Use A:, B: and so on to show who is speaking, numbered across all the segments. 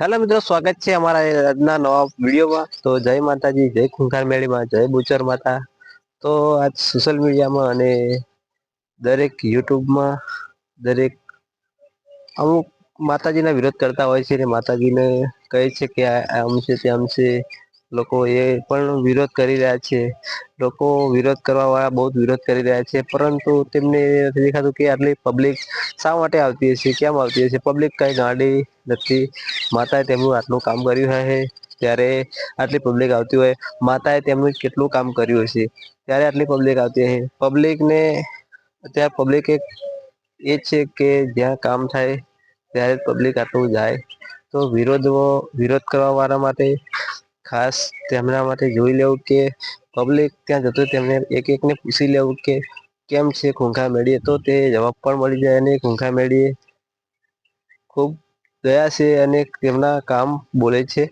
A: Hello મિત્રો, સ્વાગત છે અમારા આજના નવા વિડીયોમાં. તો જય માતાજી, જય ખુંખાર મેળીમાં, જય બુચર માતા. તો આજ સોશિયલ મીડિયામાં અને દરેક યુટ્યુબમાં દરેક અમુક માતાજીના વિરોધ કરતા હોય છે ને માતાજીને કહે છે કે આમ છે તેમ છે લોકો એ પણ વિરોધ કરી રહ્યા છે. લોકો વિરોધ કરવા વાળા બહુ વિરોધ કરી રહ્યા છે. પરંતુ તેમને નથી દેખાતું કે આટલી પબ્લિક શા માટે આવતી હશે? કેમ આવતી હશે? પબ્લિક કંઈ ગાડી નથી. માતાએ તેમનું આટલું કામ કર્યું હશે. ત્યારે આટલી પબ્લિક આવતી હોય. માતાએ તેમનું કેટલું કામ કર્યું હશે? ત્યારે આટલી પબ્લિક આવતી હશે. પબ્લિકને અત્યારે પબ્લિક એક એ છે કે જ્યાં કામ થાય, ત્યારે પબ્લિક આટલું જાય. તો વિરોધ વિરોધ કરવા વાળા માટે ખાસ તેમના માટે જોઈ લેવું કે પબ્લિક ત્યાં જતો તેમને એક એકને પૂછી લેવું કે કેમ છે ખૂંખા મેળીએ તો તે જવાબ પણ મળી જાય અને ખૂંખા મેળીએ ખૂબ દયા છે અને તેમના કામ બોલે છે.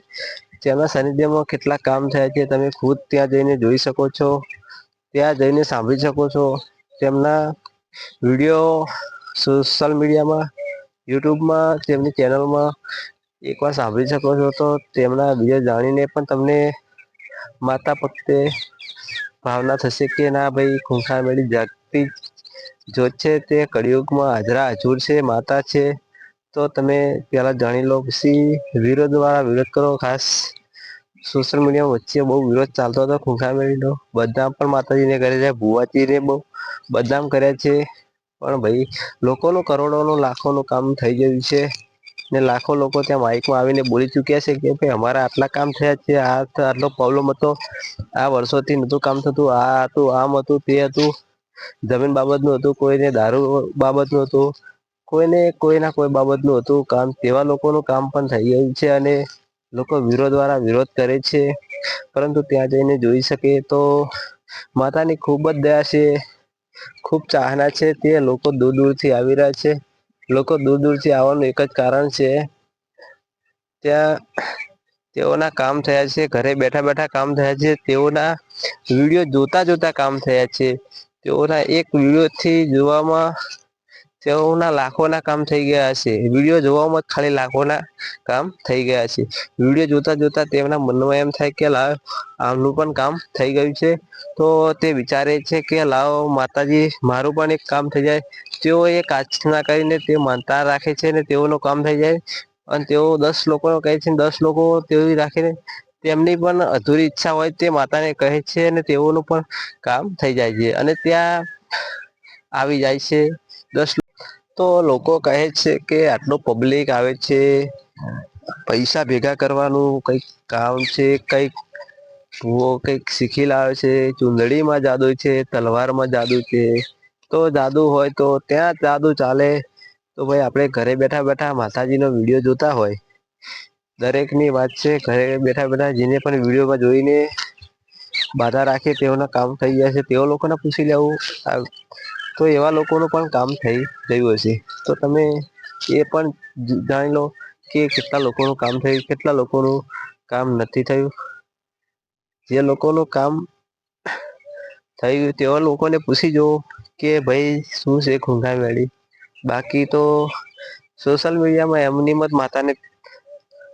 A: તેમના સાનિધ્યમાં કેટલા કામ થયા છે. તમે ખુદ ત્યાં જઈને જોઈ શકો છો, ત્યાં જઈને સાંભળી શકો છો. તેમના વીડિયો સોશિયલ મીડિયામાં, યુટ્યુબમાં, તેમની ચેનલમાં એક વાર સાંભળી શકો છો તો તેમના બીજા જાણીને પણ તમને માતા પક્ષે ભાવના થશે કે ના ભાઈ ખૂંખા મેળી જાગતી જોત છે, તે કળિયુગમાં હાજરા હજુર છે, માતા છે. તો તમે પહેલાં જાણી લો, પછી દ્વારા વિરોધ કરો. ખાસ સોશિયલ મીડિયા વચ્ચે બહુ વિરોધ ચાલતો હતો ખૂંખા મેળીનો બધા પણ માતાજીને કરે છે ભુવાજીને બહુ બદનામ કર્યા છે. પણ ભાઈ, લોકોનું કરોડોનું, લાખોનું કામ થઈ ગયું છે. ને લાખો લોકો ત્યાં માઇકમાં આવીને બોલી ચૂક્યા છે કે ભાઈ અમારા આટલા કામ થયા છે, આ આટલો પ્રોબ્લેમ હતો, આ વર્ષોથી નતું કામ થતું, આ હતું, આમ હતું, તે હતું, જમીન બાબતનું હતું, કોઈને દારૂ બાબતનું હતું, કોઈને કોઈના કોઈ બાબતનું હતું કામ, તેવા લોકોનું કામ પણ થઈ ગયું છે અને લોકો વિરોધ દ્વારા વિરોધ કરે છે. પરંતુ ત્યાં જઈને જોઈ શકે તો માતાની ખૂબ જ દયા છે, ખૂબ ચાહના છે, તે લોકો દૂર દૂરથી આવી રહ્યા છે. લોકો દૂર દૂરથી આવવાનું એક જ કારણ છે. ત્યાં તેઓના કામ થયા છે, ઘરે બેઠા બેઠા કામ થયા છે, તેઓના વીડિયો જોતા જોતા કામ થયા છે. તેઓના એક વીડિયો થી જોવામાં તેઓના લાખોના કામ થઈ ગયા છે વીડિયો જોવામાં જ ખાલી લાખોના કામ થઈ ગયા છે વીડિયો જોતા જોતા તેમના મનમાં એમ થાય કે લાવ, આમનું પણ કામ થઈ ગયું છે. તો તે વિચારે છે કે લાવ, માતાજી, મારું પણ એક કામ થઈ જાય. તેઓ એ કાચના કરીને તે માનતા રાખે છે ને તેઓનું કામ થઈ જાય. અને તેઓ દસ લોકો કહે છે દસ લોકો તેવી રાખીને તેમની પણ અધૂરી ઈચ્છા હોય તે માતાને કહે છે અને તેઓનું પણ કામ થઈ જાય છે. અને ત્યાં આવી જાય છે. દસ તો લોકો કહે છે કે આટલું પબ્લિક આવે છે, પૈસા ભેગા કરવાનું કંઈક કામ છે, કંઈક જુઓ કંઈક શીખી લાવે છે, ચુંદડીમાં જાદુ છે, તલવારમાં જાદુ છે. તો જાદુ હોય તો ત્યાં જાદુ ચાલે. તો ભાઈ આપણે ઘરે બેઠા બેઠા માતાજીનો વીડિયો જોતા હોય. દરેકની વાત છે, ઘરે બેઠા બેઠા જેને પણ વિડીયોમાં જોઈને બાધા રાખે, તેઓના કામ થઈ જાય છે, તેઓ લોકોને પૂછી લેવું. તો એવા લોકોનું પણ કામ થઈ ગયું હશે. તો તમે એ પણ જાણી લો કે કેટલા લોકોનું કામ થયું, કેટલા લોકોનું કામ નથી થયું. જે લોકોનું કામ થઈ ગયું તેવા લોકોને પૂછી જુઓ કે ભાઈ શું છે મેળી બાકી તો સોશિયલ મીડિયામાં એમની મત માતાને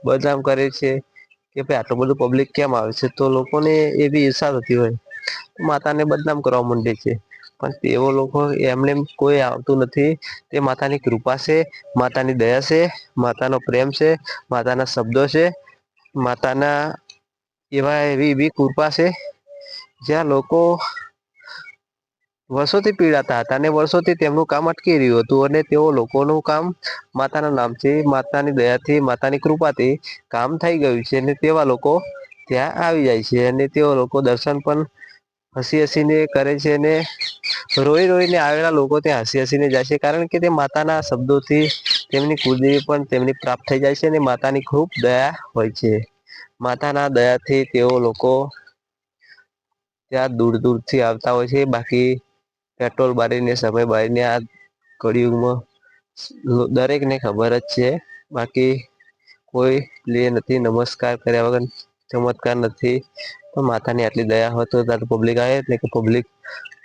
A: બદનામ કરે છે કે ભાઈ આટલું બધું પબ્લિક કેમ આવે છે? તો લોકોને એ બી ઈર્ષા થતી હોય. માતાને બદનામ કરવા માંડે છે. પણ તેઓ લોકો એમને કોઈ આવતું નથી. તે માતાની કૃપા છે, માતાની દયા છે, માતાનો પ્રેમ છે, માતાના શબ્દો છે, માતાના એવા એવી એવી કૃપા છે, જ્યાં લોકો વર્ષોથી પીડાતા હતા અને વર્ષોથી તેમનું કામ અટકી રહ્યું હતું અને તેઓ લોકોનું કામ માતાના નામથી, માતાની દયાથી, માતાની કૃપાથી કામ થઈ ગયું છે અને તેવા લોકો ત્યાં આવી જાય છે અને તેઓ લોકો દર્શન પણ હસી હસીને કરે છે ને રોઈ રોઈને આવેલા લોકો ત્યાં હસી હસીને જાય છે. કારણ કે તે માતાના શબ્દોથી તેમની કુળદેવી પણ તેમની પ્રાપ્ત થઈ જાય છે અને માતાની ખૂબ દયા હોય છે. માતાના દયાથી તેઓ લોકો ત્યાં દૂર દૂરથી આવતા હોય છે. બાકી પેટ્રોલ બારીને સમય બારીને આ કળિયુગમાં દરેકને ખબર જ છે. બાકી કોઈ લે નથી. નમસ્કાર કર્યા વગર ચમત્કાર નથી. પણ માતાની આટલી દયા હોય તો પબ્લિક આવે, એટલે કે પબ્લિક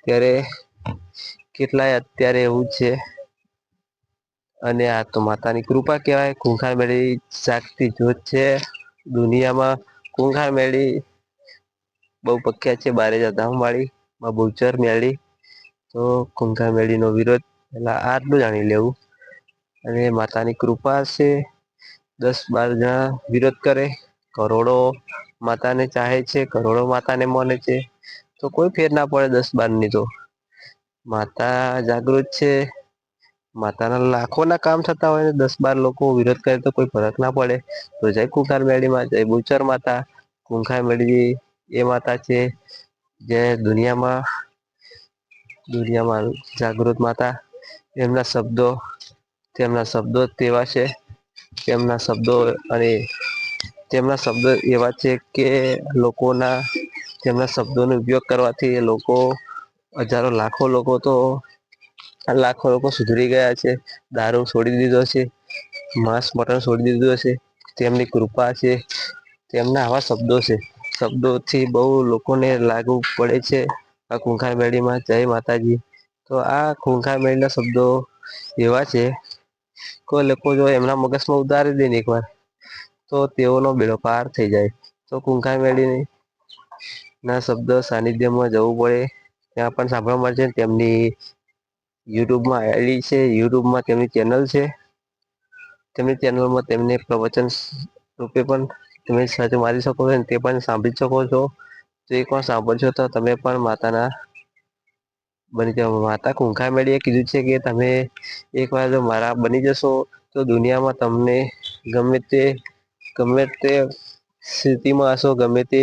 A: ત્યારે કેટલાય અત્યારે એવું છે. અને આ તો માતાની કૃપા કહેવાય, કુંખાર મેળી જાગતી જોત છે. દુનિયામાં કુંખાર મેળી બહુ પ્રખ્યાત છે, બારે જાધામવાળી માં બહુચર મેળી. તો કુંખાર મેળીનો વિરોધ પેલા આટલું જાણી લેવું. અને માતાની કૃપા છે, દસ બાર જણા વિરોધ કરે. કરોડો માતાને ચાહે છે, કરોડો માતાને મને છે. તો કોઈ ફેર ના પડે દસ બારની તો. માતા જાગૃત છે. માતાના લાખોના કામ થતા હોય દસ બાર લોકો વિરોધ કરે તો કોઈ ફરક ના પડે. તો જય કુંખાર મેળીમાં, જય બુચર માતા, કુંખાર મેળી એ માતા છે. જે દુનિયામાં દુનિયામાં જાગૃત માતા. એમના શબ્દો, તેમના શબ્દો તેવા છે. તેમના શબ્દો અને તેમના શબ્દો એવા છે કે લોકોના તેમના શબ્દોનો ઉપયોગ કરવાથી લોકો હજારો લાખો લોકો તો લાખો લોકો સુધરી ગયા છે, દારૂ છોડી દીધો છે, માંસ, મટન છોડી દીધું છે, તેમની કૃપા છે, તેમના આવા શબ્દો છે, શબ્દોથી બહુ લોકોને લાગુ પડે છે આ ખૂંખાર મેળીમાં જય માતાજી. તો આ ખૂંખાર મેળીના શબ્દો એવા છે, કોઈ લોકો જો એમના મગજમાં ઉતારી દે ને એક વાર તો તેઓનો બેડો પાર થઈ જાય. તો કુંખાર મેળીને ના શબ્દ સાનિધ્યમાં જવું પડે. ત્યાં પણ સાંભળવા મળશે તેમની યુટ્યુબમાં આવેલી છે. યુટ્યુબમાં તેમની ચેનલ છે. તેમની ચેનલમાં તેમને પ્રવચન રૂપે પણ તમે સાથે મારી શકો છો તે પણ સાંભળી શકો છો. તો એક વાર સાંભળશો તો તમે પણ માતાના બની માતા કુંખા મેળીએ કીધું છે કે તમે એકવાર જો મારા બની જશો તો દુનિયામાં તમને ગમે તે ગમે તે સ્થિતિમાં હશો, ગમે તે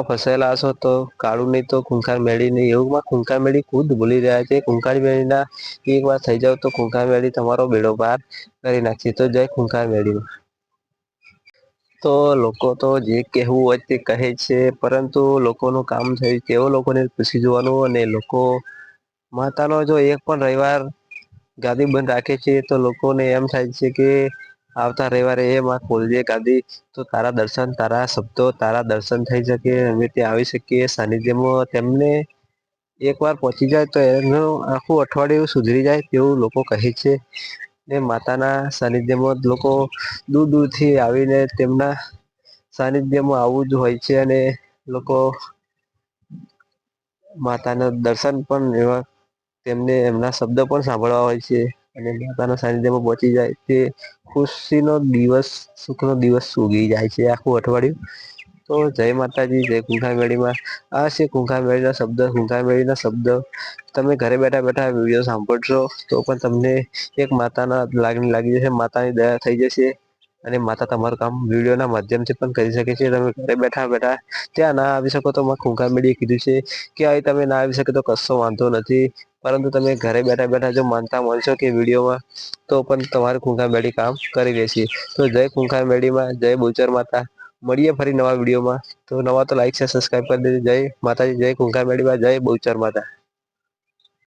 A: ફસાયેલા હશો, તો કાળું નહીં તો ખૂંખાર મેળી નહીં. એવું ખૂંખાર મેળી ખુદ ભૂલી રહ્યા છે. ખૂંખાર મેળીના એક વાર થઈ જાવ તો ખૂંખાર મેળી તમારો બેડો પાર કરી નાખશે તો જય ખૂંખાર મેળીમાં. તો લોકો તો જે કહેવું હોય તે કહે છે, પરંતુ લોકોનું કામ થયું તેવો લોકોને પૂછી જોવાનું અને લોકો માતાનો જો એક પણ રવિવાર ગાદી બંધ રાખે છે, તો લોકોને એમ થાય છે કે આવતા રવિવારે એ માં ખોલજે ગાદી તો તારા દર્શન, તારા શબ્દો, તારા દર્શન થઈ શકે, અમે ત્યાં આવી શકીએ, સાનિધ્યમાં તેમને એકવાર પહોંચી જાય તો એનું આખું અઠવાડિયું સુધરી જાય તેવું લોકો કહે છે. ને માતાના સાનિધ્યમાં લોકો દૂર દૂરથી આવીને તેમના સાનિધ્યમાં આવવું જ હોય છે અને લોકો માતાના દર્શન પણ એવા તેમને એમના શબ્દો પણ સાંભળવા હોય છે. અને માતાના સાનિધ્યમાં પહોંચી જાય તે ખુશીનો દિવસ, સુખનો દિવસ ઉગી જાય છે આખું અઠવાડિયું. તો જય માતાજી, જય કુંઠામેળીમાં આ છે કુંખામેળીના શબ્દ કુંખાર શબ્દ. તમે ઘરે બેઠા બેઠા વીડિયો સાંભળશો તો પણ તમને એક માતાના લાગણી લાગી જશે, માતાની દયા થઈ જશે. અને માતા તમારું કામ વિડીયોના માધ્યમથી પણ કરી શકે છે. તમે ઘરે બેઠા બેઠા ત્યાં ના આવી શકો. તો ખૂંખાર ખૂંખા મીડિયે કીધું છે કે અહીં તમે ના આવી શકે તો કશો વાંધો નથી. પરંતુ તમે ઘરે બેઠા બેઠા જો માનતા મળશો કે વિડીયોમાં, તો પણ તમારે ખૂંખા મેળી કામ કરી દેશે તો જય ખૂંખા મેળીમાં જય બોચર માતા. મળીએ ફરી નવા વિડીયોમાં. તો નવા તો લાઈક છે સબસ્ક્રાઈબ કરી દેજો. જય માતાજી, જય ખૂંખા મેળીમાં જય બોચર માતા.